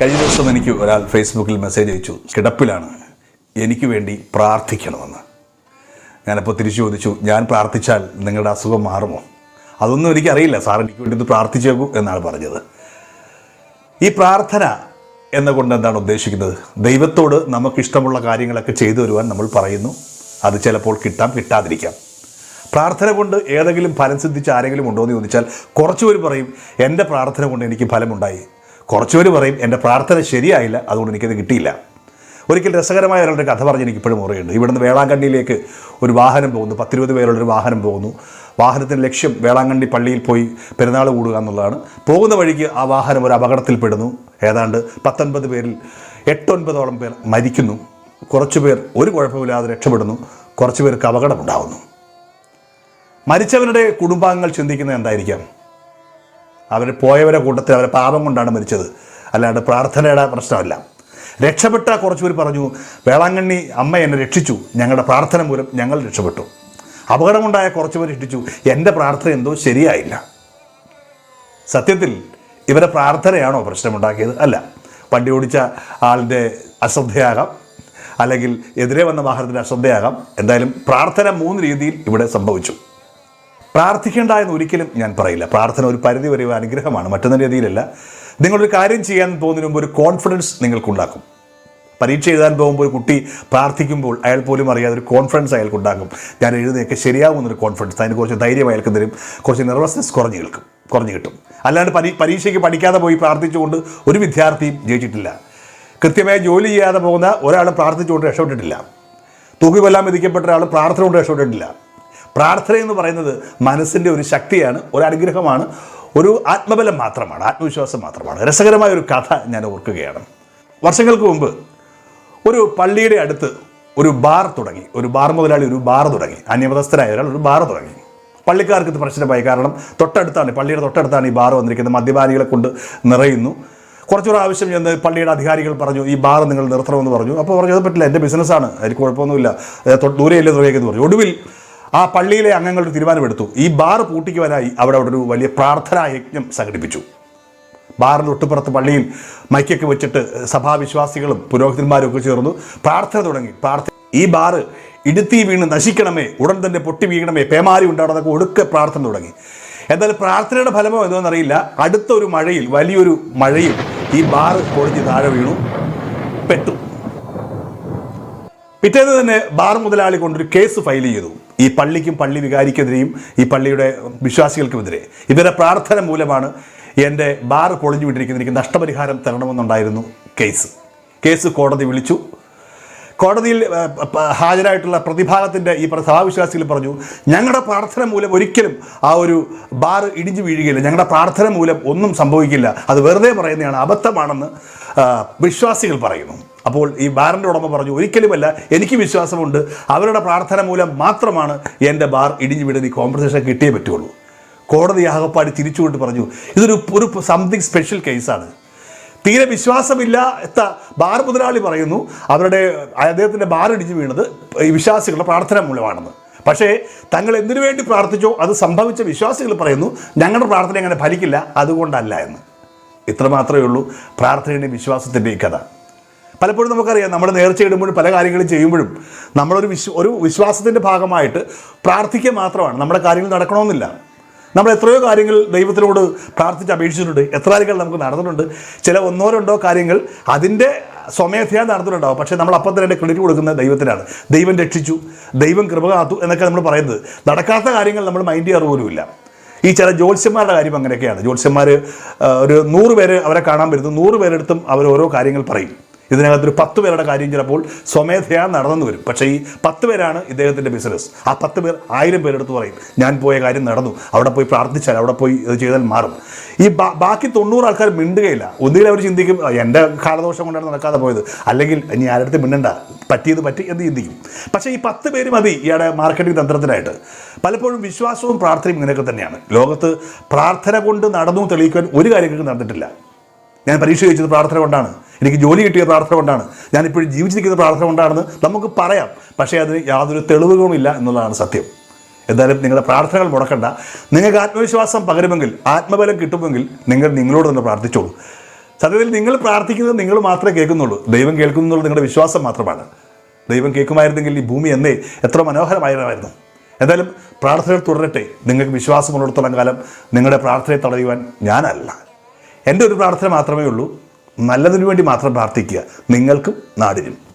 കഴിഞ്ഞ ദിവസം എനിക്ക് ഒരാൾ ഫേസ്ബുക്കിൽ മെസ്സേജ് അയച്ചു. കിടപ്പിലാണ്. എനിക്ക് വേണ്ടി പ്രാർത്ഥിക്കണമെന്ന്. ഞാനപ്പോൾ തിരിച്ചു ചോദിച്ചു ഞാൻ പ്രാർത്ഥിച്ചാൽ നിങ്ങളുടെ അസുഖം മാറുമോ? അതൊന്നും എനിക്കറിയില്ല സാർ എനിക്ക് വേണ്ടി ഇത് പ്രാർത്ഥിച്ചേക്കൂ എന്നാണ് പറഞ്ഞത്. ഈ പ്രാർത്ഥന എന്നുകൊണ്ട് എന്താണ് ഉദ്ദേശിക്കുന്നത്? ദൈവത്തോട് നമുക്കിഷ്ടമുള്ള കാര്യങ്ങളൊക്കെ ചെയ്തു തരുവാൻ നമ്മൾ പറയുന്നു. അത് ചിലപ്പോൾ കിട്ടാം കിട്ടാതിരിക്കാം. പ്രാർത്ഥന കൊണ്ട് ഏതെങ്കിലും ഫലം സിദ്ധിച്ച ആരെങ്കിലും ഉണ്ടോ എന്ന് ചോദിച്ചാൽ കുറച്ചുപേർ പറയും എന്റെ പ്രാർത്ഥന കൊണ്ട് എനിക്ക് ഫലമുണ്ടായി. കുറച്ചുപേർ പറയും എന്റെ പ്രാർത്ഥന ശരിയായില്ല അതുകൊണ്ട് എനിക്കത് കിട്ടിയില്ല. ഒരിക്കൽ രസകരമായ ഒരാളുടെ കഥ പറഞ്ഞ് എനിക്ക് ഇപ്പോഴും ഓർമ്മയുണ്ട്. ഇവിടുന്ന് വേളാങ്കണ്ണിയിലേക്ക് ഒരു വാഹനം പോകുന്നു പത്തിരുപത് പേരുള്ളൊരു വാഹനം പോകുന്നു. വാഹനത്തിന്റെ ലക്ഷ്യം വേളാങ്കണ്ണി പള്ളിയിൽ പോയി പെരുന്നാൾ കൂടുക എന്നുള്ളതാണ്. പോകുന്ന വഴിക്ക് ആ വാഹനം ഒരു അപകടത്തിൽപ്പെടുന്നു ഏതാണ്ട് പത്തൊൻപത് പേരിൽ എട്ടൊൻപതോളം പേർ മരിക്കുന്നു. കുറച്ചു പേർ ഒരു കുഴപ്പമില്ലാതെ രക്ഷപ്പെടുന്നു. കുറച്ചു പേർക്ക് അപകടമുണ്ടാകുന്നു മരിച്ചവരുടെ കുടുംബാംഗങ്ങൾ ചിന്തിക്കുന്നത് എന്തായിരിക്കാം? അവർ പോയവരെ കൂട്ടത്തിൽ അവരെ പാപം കൊണ്ടാണ് മരിച്ചത്. അല്ലാണ്ട് പ്രാർത്ഥനയുടെ പ്രശ്നമല്ല. രക്ഷപ്പെട്ട കുറച്ച് പേര് പറഞ്ഞു വേളാങ്കണ്ണി അമ്മ എന്നെ രക്ഷിച്ചു. ഞങ്ങളുടെ പ്രാർത്ഥന മൂലം ഞങ്ങൾ രക്ഷപ്പെട്ടു. അപകടമുണ്ടായ കുറച്ച് പേര് രക്ഷിച്ചു. എന്റെ പ്രാർത്ഥന എന്തോ ശരിയായില്ല. സത്യത്തിൽ ഇവരെ പ്രാർത്ഥനയാണോ പ്രശ്നമുണ്ടാക്കിയത്? അല്ല. വണ്ടി ഓടിച്ച ആളിന്റെ അശ്രദ്ധയാകാം അല്ലെങ്കിൽ എതിരെ വന്ന വാഹനത്തിന്റെ അശ്രദ്ധയാകാം. എന്തായാലും പ്രാർത്ഥന മൂന്ന് രീതിയിൽ ഇവിടെ സംഭവിച്ചു. പ്രാർത്ഥിക്കേണ്ട എന്ന് ഒരിക്കലും ഞാൻ പറയില്ല. പ്രാർത്ഥന ഒരു പരിധി വരെ അനുഗ്രഹമാണ്. മറ്റൊന്ന രീതിയിലല്ല. നിങ്ങളൊരു കാര്യം ചെയ്യാൻ പോകുന്നതിന് മുമ്പ് ഒരു കോൺഫിഡൻസ് നിങ്ങൾക്കുണ്ടാക്കും. പരീക്ഷ എഴുതാൻ പോകുമ്പോൾ ഒരു കുട്ടി പ്രാർത്ഥിക്കുമ്പോൾ അയാൾ പോലും അറിയാതെ ഒരു കോൺഫിഡൻസ് അയാൾക്കുണ്ടാകും ഞാൻ എഴുതിയൊക്കെ ശരിയാകുമെന്നൊരു കോൺഫിഡൻസ് അതിന് കുറച്ച് ധൈര്യം അയാൾക്ക് തരും. കുറച്ച് നെർവസ്നെസ് കുറഞ്ഞു കേൾക്കും. കുറഞ്ഞു കിട്ടും. അല്ലാണ്ട് പരീ പരീക്ഷയ്ക്ക് പഠിക്കാതെ പോയി പ്രാർത്ഥിച്ചുകൊണ്ട് ഒരു വിദ്യാർത്ഥിയും ജയിച്ചിട്ടില്ല. കൃത്യമായി ജോലി ചെയ്യാതെ പോകുന്ന ഒരാൾ പ്രാർത്ഥിച്ചുകൊണ്ട് രക്ഷപ്പെട്ടിട്ടില്ല. തൂക്കുകൊല്ലാൻ വിധിക്കപ്പെട്ട ഒരാൾ പ്രാർത്ഥന കൊണ്ട് രക്ഷപ്പെട്ടിട്ടില്ല. പ്രാർത്ഥന എന്ന് പറയുന്നത് മനസ്സിന്റെ ഒരു ശക്തിയാണ് ഒരു അനുഗ്രഹമാണ് ഒരു ആത്മബലം മാത്രമാണ് ആത്മവിശ്വാസം മാത്രമാണ്. രസകരമായ ഒരു കഥ ഞാൻ ഓർക്കുകയാണ്. വർഷങ്ങൾക്ക് മുമ്പ് ഒരു പള്ളിയുടെ അടുത്ത് ഒരു ബാർ തുടങ്ങി ഒരു ബാർ മുതലാളി ഒരു ബാർ തുടങ്ങി അന്യമതസ്ഥരായ ഒരാൾ ഒരു ബാർ തുടങ്ങി. പള്ളിക്കാർക്ക് ഇത് പ്രശ്നമായി കാരണം തൊട്ടടുത്താണ് പള്ളിയുടെ തൊട്ടടുത്താണ് ഈ ബാർ വന്നിരിക്കുന്നത് മദ്യപാനികളെ കൊണ്ട് നിറയുന്നു. കുറച്ചു പ്രാവശ്യം ചെന്ന് പള്ളിയുടെ അധികാരികൾ പറഞ്ഞു ഈ ബാർ നിങ്ങൾ നിർത്തണമെന്ന് പറഞ്ഞു. അപ്പോൾ പറഞ്ഞു അത് പറ്റില്ല എന്റെ ബിസിനസ്സാണ് അതിൽ കുഴപ്പമൊന്നുമില്ല ദൂരെയല്ലേ തുടങ്ങിയെന്ന് പറഞ്ഞു. ഒടുവിൽ ആ പള്ളിയിലെ അംഗങ്ങളുടെ തീരുമാനമെടുത്തു. ഈ ബാർ പൂട്ടിക്കുവാനായി അവിടെ ഒരു വലിയ പ്രാർത്ഥനാ യജ്ഞം സംഘടിപ്പിച്ചു. ബാറിന്റെ ഒട്ടുപുറത്ത് പള്ളിയിൽ മൈക്കൊക്കെ വെച്ചിട്ട് സഭാവിശ്വാസികളും പുരോഹിതന്മാരും ഒക്കെ ചേർന്നു. പ്രാർത്ഥന തുടങ്ങി. പ്രാർത്ഥന ഈ ബാറ് ഇടുത്തി വീണ് നശിക്കണമേ ഉടൻ തന്നെ പൊട്ടി വീഴണമേ പേമാരി ഉണ്ടാകുന്നതൊക്കെ ഒടുക്കെ പ്രാർത്ഥന തുടങ്ങി. എന്നാൽ പ്രാർത്ഥനയുടെ ഫലമോ എന്തോന്നറിയില്ല അടുത്ത ഒരു മഴയിൽ വലിയൊരു മഴയിൽ ഈ ബാറ് പൊളിഞ്ഞ് താഴെ വീണു. പെട്ടു. പിറ്റേന്ന് തന്നെ ബാർ മുതലാളി കൊണ്ടൊരു കേസ് ഫയൽ ചെയ്തു. ഈ പള്ളിക്കും പള്ളി വികാരിക്കെതിരെയും ഈ പള്ളിയുടെ വിശ്വാസികൾക്കുമെതിരെ. ഇവരുടെ പ്രാർത്ഥന മൂലമാണ് എന്റെ ബാർ പൊളിഞ്ഞു വിട്ടിരിക്കുന്ന എനിക്ക് നഷ്ടപരിഹാരം തരണമെന്നുണ്ടായിരുന്നു കേസ്. കേസ് കോടതി വിളിച്ചു. കോടതിയിൽ ഹാജരായിട്ടുള്ള പ്രതിഭാഗത്തിന്റെ ഈ സഭാവിശ്വാസികൾ പറഞ്ഞു ഞങ്ങളുടെ പ്രാർത്ഥന മൂലം ഒരിക്കലും ആ ഒരു ബാർ ഇടിഞ്ഞു വീഴുകയില്ല. ഞങ്ങളുടെ പ്രാർത്ഥന മൂലം ഒന്നും സംഭവിക്കില്ല. അത് വെറുതെ പറയുന്നതാണ് അബദ്ധമാണെന്ന് വിശ്വാസികൾ പറയുന്നു. അപ്പോൾ ഈ ബാറിന്റെ ഉടമ പറഞ്ഞു ഒരിക്കലുമല്ല എനിക്ക് വിശ്വാസമുണ്ട്. അവരുടെ പ്രാർത്ഥന മൂലം മാത്രമാണ് എന്റെ ബാർ ഇടിഞ്ഞു വീഴുന്ന ഈ കോമ്പൻസേഷൻ കിട്ടിയേ പറ്റുള്ളൂ. കോടതി ആകപ്പാടി തിരിച്ചുകൊണ്ട് പറഞ്ഞു ഇതൊരു ഒരു സംതിങ് സ്പെഷ്യൽ കേസാണ് തീരെ വിശ്വാസമില്ല വിശ്വാസമില്ലാത്ത ബാർ മുതലാളി പറയുന്നു അവരുടെ അദ്ദേഹത്തിന്റെ ബാർ ഇടിഞ്ഞു വീണത് ഈ വിശ്വാസികളുടെ പ്രാർത്ഥന മൂലമാണെന്ന്. പക്ഷേ തങ്ങൾ എന്തിനു വേണ്ടി പ്രാർത്ഥിച്ചോ അത് സംഭവിച്ച വിശ്വാസികൾ പറയുന്നു ഞങ്ങളുടെ പ്രാർത്ഥന അങ്ങനെ ഫലിക്കില്ല അതുകൊണ്ടല്ല എന്ന്. ഇത്ര മാത്രമേ ഉള്ളൂ പ്രാർത്ഥനയുടെയും വിശ്വാസത്തിന്റെയും കഥ. പലപ്പോഴും നമുക്കറിയാം നമ്മൾ നേർച്ച ഇടുമ്പോഴും പല കാര്യങ്ങളും ചെയ്യുമ്പോഴും നമ്മളൊരു വിശ്വ ഒരു വിശ്വാസത്തിന്റെ ഭാഗമായിട്ട് പ്രാർത്ഥിക്കുക മാത്രമാണ്. നമ്മുടെ കാര്യങ്ങൾ നടക്കണമെന്നില്ല. നമ്മൾ എത്രയോ കാര്യങ്ങൾ ദൈവത്തിനോട് പ്രാർത്ഥിച്ച് അപേക്ഷിച്ചിട്ടുണ്ട്. എത്ര കാര്യങ്ങൾ നമുക്ക് നടന്നിട്ടുണ്ട്. ചില ഒന്നോ രണ്ടോ കാര്യങ്ങൾ അതിന്റെ സ്വമേധയാ നടന്നിട്ടുണ്ടാവും. പക്ഷേ നമ്മൾ അപ്പം തന്നെ ക്രെഡിറ്റ് കൊടുക്കുന്നത് ദൈവത്തിനാണ്. ദൈവം രക്ഷിച്ചു. ദൈവം കൃപ കാത്തു എന്നൊക്കെ നമ്മൾ പറയുന്നത്. നടക്കാത്ത കാര്യങ്ങൾ നമ്മൾ മൈൻഡ് ചെയ്യാറ് പോലുമില്ല. ഈ ചില ജ്യോത്സ്യന്മാരുടെ കാര്യം അങ്ങനെയൊക്കെയാണ്. ജ്യോത്സ്യന്മാർ ഒരു നൂറ് പേര് അവരെ കാണാൻ വരുന്നു നൂറ് പേരെടുത്തും അവർ ഓരോ കാര്യങ്ങൾ പറയും. ഇതിനകത്തൊരു പത്ത് പേരുടെ കാര്യം ചിലപ്പോൾ സ്വമേധയാ നടന്നു വരും. പക്ഷേ ഈ പത്ത് പേരാണ് ഇദ്ദേഹത്തിന്റെ ബിസിനസ് ആ പത്ത് പേർ ആയിരം പേരെടുത്ത് പറയും ഞാൻ പോയ കാര്യം നടന്നു. അവിടെ പോയി പ്രാർത്ഥിച്ചാൽ അവിടെ പോയി ഇത് ചെയ്താൽ മാറും. ഈ ബാക്കി തൊണ്ണൂറ് ആൾക്കാർ മിണ്ടുകയില്ല. ഒന്നുകിൽ അവർ ചിന്തിക്കും "ആ, എന്റെ കാലദോഷം കൊണ്ടാണ് നടക്കാതെ പോയത്. അല്ലെങ്കിൽ ഇനി ആരുടെ മിണ്ടണ്ട പറ്റിയത് പറ്റി എന്ന് ചിന്തിക്കും. പക്ഷേ ഈ പത്ത് പേര് മതി ഇയാളുടെ മാർക്കറ്റിംഗ് തന്ത്രത്തിനായിട്ട്. പലപ്പോഴും വിശ്വാസവും പ്രാർത്ഥനയും ഇങ്ങനെയൊക്കെ തന്നെയാണ്. ലോകത്ത് പ്രാർത്ഥന കൊണ്ട് നടന്നു തെളിയിക്കാൻ ഒരു കാര്യങ്ങൾക്ക് നടന്നിട്ടില്ല. ഞാൻ പരീക്ഷ ചോദിച്ചത് പ്രാർത്ഥന കൊണ്ടാണ്. എനിക്ക് ജോലി കിട്ടിയ പ്രാർത്ഥന കൊണ്ടാണ്. ഞാനിപ്പോഴും ജീവിച്ചിരിക്കുന്ന പ്രാർത്ഥന കൊണ്ടാണെന്ന് നമുക്ക് പറയാം. പക്ഷേ അതിന് യാതൊരു തെളിവുകളുമില്ല എന്നുള്ളതാണ് സത്യം. എന്തായാലും നിങ്ങളുടെ പ്രാർത്ഥനകൾ മുടക്കണ്ട. നിങ്ങൾക്ക് ആത്മവിശ്വാസം പകരുമെങ്കിൽ ആത്മബലം കിട്ടുമെങ്കിൽ നിങ്ങൾ നിങ്ങളോട് തന്നെ പ്രാർത്ഥിച്ചോളൂ. സത്യത്തിൽ നിങ്ങൾ പ്രാർത്ഥിക്കുന്നത് നിങ്ങൾ മാത്രമേ കേൾക്കുന്നുള്ളൂ. ദൈവം കേൾക്കുന്നുള്ളൂ നിങ്ങളുടെ വിശ്വാസം മാത്രമാണ്. ദൈവം കേൾക്കുമായിരുന്നെങ്കിൽ ഈ ഭൂമി എന്നേ എത്ര മനോഹരമായിരുന്നു എന്തായാലും പ്രാർത്ഥനകൾ തുടരട്ടെ. നിങ്ങൾക്ക് വിശ്വാസമുള്ളിടത്തോളം കാലം നിങ്ങളുടെ പ്രാർത്ഥനയെ തടയുവാൻ ഞാനല്ല. എന്റെ ഒരു പ്രാർത്ഥന മാത്രമേ ഉള്ളൂ. നല്ലതിനു വേണ്ടി മാത്രം പ്രാർത്ഥിക്കുക. നിങ്ങൾക്കും നാടിനും.